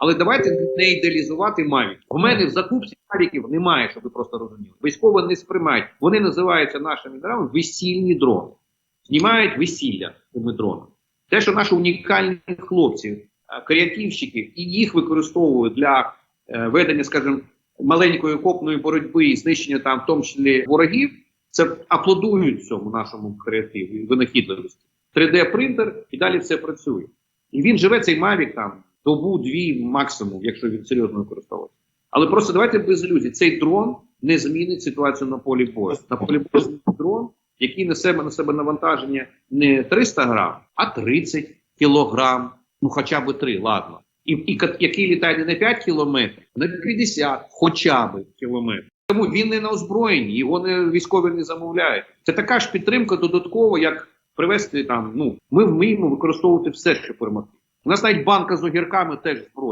Але давайте не ідеалізувати Мавік. У мене в закупці Мавіків немає, щоб ви просто розуміли. Військово не сприймають. Вони називаються нашими дронами весільні дрони. Знімають весілля цими дронами. Те, що наші унікальні хлопці, е, креативщики, і їх використовують для е, ведення, скажімо, маленької окопної боротьби і знищення там, в тому числі ворогів, це аплодують цьому нашому креативу і винахідливості. 3D-принтер і далі все працює. І він живе цей Mavic там добу-дві максимум, якщо він серйозно використовується. Але просто давайте без ілюзій. Цей дрон не змінить ситуацію на полі бою. На полі бою дрон, який несе на себе навантаження не 300 грам, а 30 кілограм. Ну хоча б 3, ладно. І, і який літає не на 5 кілометрів, а на 50 хоча б кілометрів. Тому він не на озброєнні, його не військові не замовляють. Це така ж підтримка додаткова, як привезти там. Ну ми вміємо використовувати все, що перемогти. У нас навіть банка з огірками теж зброя.